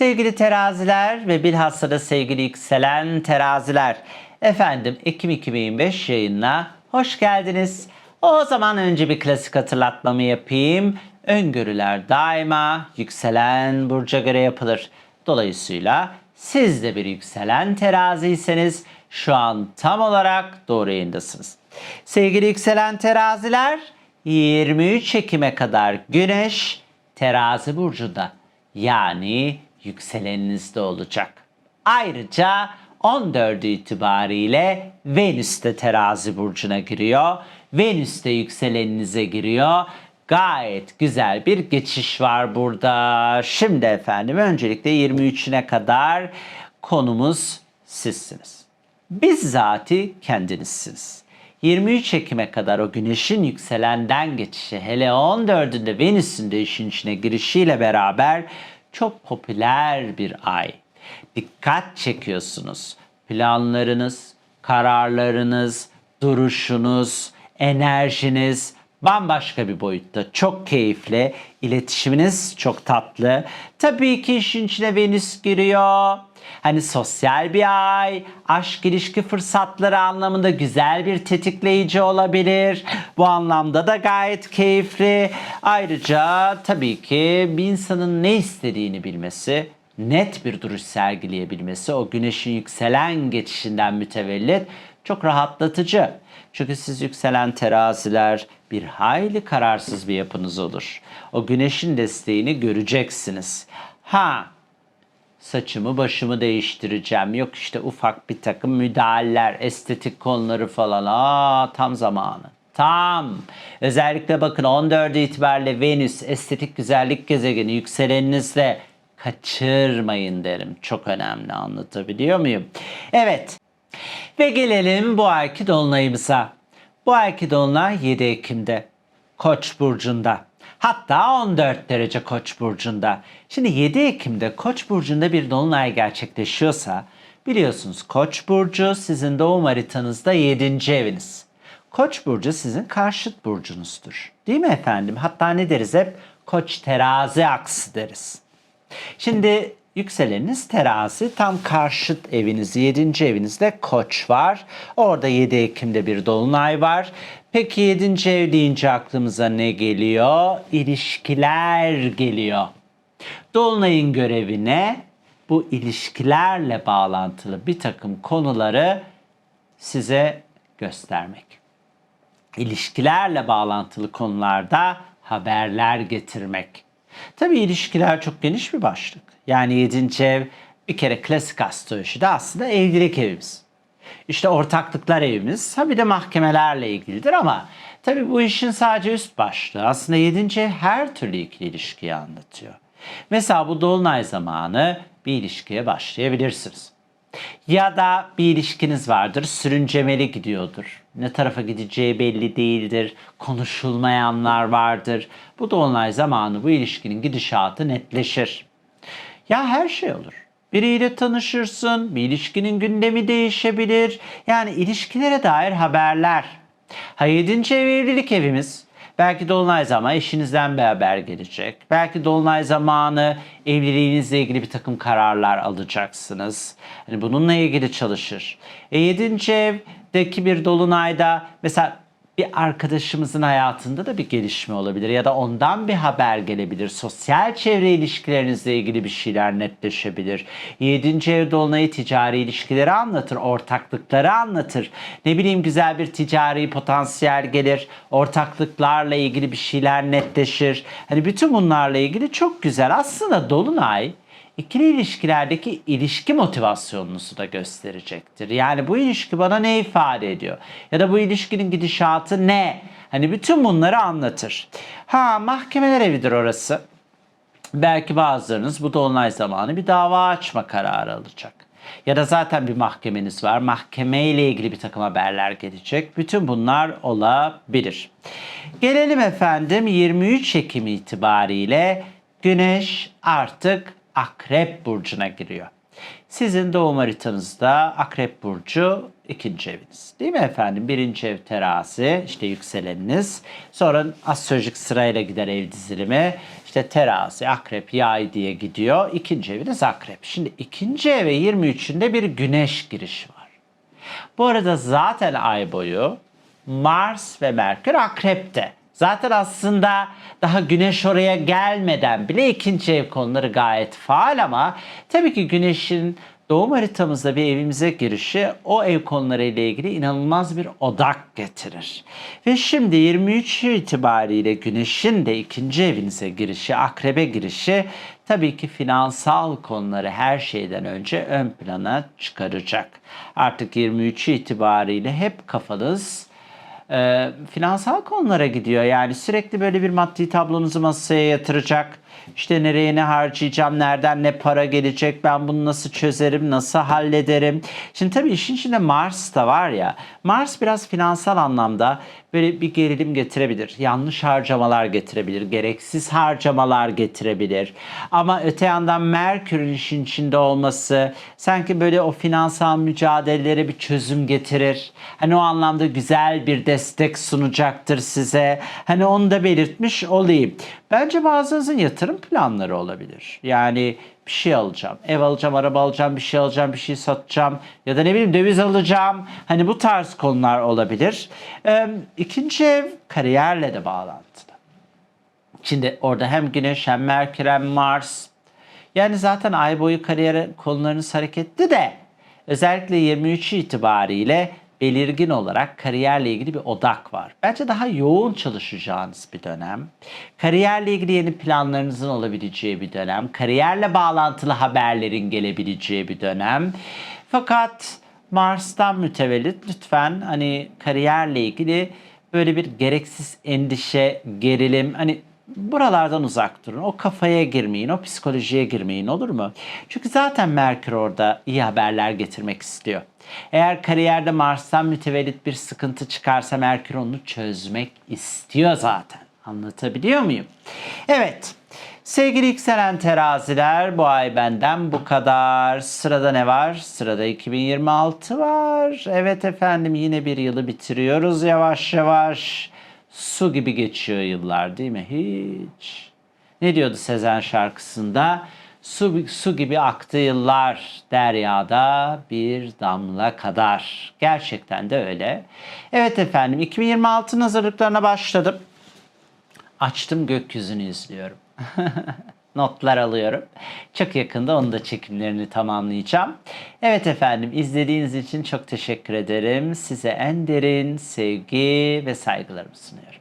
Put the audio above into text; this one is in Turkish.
Sevgili teraziler ve bilhassa da sevgili yükselen teraziler. Efendim Ekim 2025 yayınına hoş geldiniz. O zaman önce bir klasik hatırlatmamı yapayım. Öngörüler daima yükselen burca göre yapılır. Dolayısıyla siz de bir yükselen teraziyseniz şu an tam olarak doğru yayındasınız. Sevgili yükselen teraziler 23 Ekim'e kadar Güneş terazi burcunda yani yükseleninizde olacak. Ayrıca 14 itibariyle Venüs de terazi burcuna giriyor. Venüs de yükseleninize giriyor. Gayet güzel bir geçiş var burada. Şimdi efendim öncelikle 23'üne kadar konumuz sizsiniz. Bizzati kendinizsiniz. 23 Ekim'e kadar o güneşin yükselenden geçişi hele 14'ünde Venüs'ün de işin içine girişiyle beraber çok popüler bir ay. Dikkat çekiyorsunuz. Planlarınız, kararlarınız, duruşunuz, enerjiniz bambaşka bir boyutta. Çok keyifli. İletişiminiz çok tatlı. Tabii ki işin içine Venüs giriyor. Hani sosyal bir ay, aşk ilişki fırsatları anlamında güzel bir tetikleyici olabilir. Bu anlamda da gayet keyifli. Ayrıca tabii ki bir insanın ne istediğini bilmesi, net bir duruş sergileyebilmesi, o güneşin yükselen geçişinden mütevellit çok rahatlatıcı. Çünkü siz yükselen teraziler bir hayli kararsız bir yapınız olur. O güneşin desteğini göreceksiniz. Ha, saçımı başımı değiştireceğim. Yok işte ufak bir takım müdahaleler, estetik konuları falan. Aa tam zamanı. Tam. Özellikle bakın 14 itibariyle Venüs estetik güzellik gezegeni yükseleninizle kaçırmayın derim. Çok önemli anlatabiliyor muyum? Evet. Ve gelelim bu ayki dolunayımıza. Bu ayki dolunay 7 Ekim'de. Koç burcunda. Hatta 14 derece Koç burcunda. Şimdi 7 Ekim'de Koç burcunda bir dolunay gerçekleşiyorsa biliyorsunuz Koç burcu sizin doğum haritanızda 7. eviniz. Koç burcu sizin karşıt burcunuzdur. Değil mi efendim? Hatta ne deriz hep? Koç terazi aksı deriz. Şimdi yükseleniniz terazi tam karşıt eviniz 7. evinizde koç var. Orada 7 Ekim'de bir dolunay var. Peki 7. ev deyince aklımıza ne geliyor? İlişkiler geliyor. Dolunayın görevi ne? Bu ilişkilerle bağlantılı bir takım konuları size göstermek. İlişkilerle bağlantılı konularda haberler getirmek. Tabii ilişkiler çok geniş bir başlık. Yani 7. ev bir kere klasik astrolojide aslında evlilik evimiz. İşte ortaklıklar evimiz. Ha bir de mahkemelerle ilgilidir ama tabii bu işin sadece üst başlığı. Aslında 7. ev her türlü ikili ilişkiyi anlatıyor. Mesela bu dolunay zamanı bir ilişkiye başlayabilirsiniz. Ya da bir ilişkiniz vardır, sürüncemeli gidiyordur. Ne tarafa gideceği belli değildir, konuşulmayanlar vardır. Bu dolunay zamanı bu ilişkinin gidişatı netleşir. Ya her şey olur. Biriyle tanışırsın, bir ilişkinin gündemi değişebilir. Yani ilişkilere dair haberler. Ha 7. ev evlilik evimiz. Belki dolunay zamanı eşinizden bir haber gelecek. Belki dolunay zamanı evliliğinizle ilgili bir takım kararlar alacaksınız. Hani bununla ilgili çalışır. E 7. evdeki bir dolunayda mesela bir arkadaşımızın hayatında da bir gelişme olabilir ya da ondan bir haber gelebilir. Sosyal çevre ilişkilerinizle ilgili bir şeyler netleşebilir. 7. ev dolunayı ticari ilişkileri anlatır, ortaklıkları anlatır. Ne bileyim güzel bir ticari potansiyel gelir, ortaklıklarla ilgili bir şeyler netleşir. Hani bütün bunlarla ilgili çok güzel. Aslında dolunay ikili ilişkilerdeki ilişki motivasyonunuzu da gösterecektir. Yani bu ilişki bana ne ifade ediyor? Ya da bu ilişkinin gidişatı ne? Hani bütün bunları anlatır. Ha mahkemeler evidir orası. Belki bazılarınız bu dolunay zamanı bir dava açma kararı alacak. Ya da zaten bir mahkemeniz var. Mahkeme ile ilgili bir takım haberler gelecek. Bütün bunlar olabilir. Gelelim efendim 23 Ekim itibariyle Güneş artık Akrep Burcu'na giriyor. Sizin doğum haritanızda Akrep Burcu ikinci eviniz. Değil mi efendim? Birinci ev terazi, işte yükseleniniz. Sonra astrolojik sırayla gider ev dizilimi. İşte terazi, akrep, yay diye gidiyor. İkinci eviniz akrep. Şimdi ikinci eve 23'ünde bir güneş girişi var. Bu arada zaten ay boyu Mars ve Merkür akrepte. Zaten aslında daha güneş oraya gelmeden bile ikinci ev konuları gayet faal ama tabii ki güneşin doğum haritamızda bir evimize girişi o ev konuları ile ilgili inanılmaz bir odak getirir. Ve şimdi 23 itibariyle güneşin de ikinci evinize girişi, akrebe girişi tabii ki finansal konuları her şeyden önce ön plana çıkaracak. Artık 23 itibariyle hep kafanız e, finansal konulara gidiyor. Yani sürekli böyle bir maddi tablonuzu masaya yatıracak. İşte nereye ne harcayacağım, nereden ne para gelecek, ben bunu nasıl çözerim, nasıl hallederim. Şimdi tabii işin içinde Mars da var ya, Mars biraz finansal anlamda böyle bir gerilim getirebilir. Yanlış harcamalar getirebilir, gereksiz harcamalar getirebilir. Ama öte yandan Merkür'ün işin içinde olması sanki böyle o finansal mücadelelere bir çözüm getirir. Hani o anlamda güzel bir destek sunacaktır size. Hani onu da belirtmiş olayım. Bence bazınızın yatırım planları olabilir. Yani bir şey alacağım, ev alacağım, araba alacağım, bir şey alacağım, bir şey satacağım ya da ne bileyim döviz alacağım. Hani bu tarz konular olabilir. Ee, ikinci ev kariyerle de bağlantılı. Şimdi orada hem Güneş hem Merkür hem Mars. Yani zaten ay boyu kariyer konularınız hareketli de özellikle 23 itibariyle belirgin olarak kariyerle ilgili bir odak var. Bence daha yoğun çalışacağınız bir dönem. Kariyerle ilgili yeni planlarınızın olabileceği bir dönem. Kariyerle bağlantılı haberlerin gelebileceği bir dönem. Fakat Mars'tan mütevellit lütfen hani kariyerle ilgili böyle bir gereksiz endişe, gerilim hani buralardan uzak durun. O kafaya girmeyin, o psikolojiye girmeyin olur mu? Çünkü zaten Merkür orada iyi haberler getirmek istiyor. Eğer kariyerde Mars'tan mütevellit bir sıkıntı çıkarsa Merkür onu çözmek istiyor zaten. Anlatabiliyor muyum? Evet. Sevgili yükselen teraziler bu ay benden bu kadar. Sırada ne var? Sırada 2026 var. Evet efendim yine bir yılı bitiriyoruz yavaş yavaş. Su gibi geçiyor yıllar değil mi? Hiç. Ne diyordu Sezen şarkısında? Su, su gibi aktı yıllar deryada bir damla kadar. Gerçekten de öyle. Evet efendim 2026'nın hazırlıklarına başladım. Açtım gökyüzünü izliyorum. Notlar alıyorum. Çok yakında onun da çekimlerini tamamlayacağım. Evet efendim izlediğiniz için çok teşekkür ederim. Size en derin sevgi ve saygılarımı sunuyorum.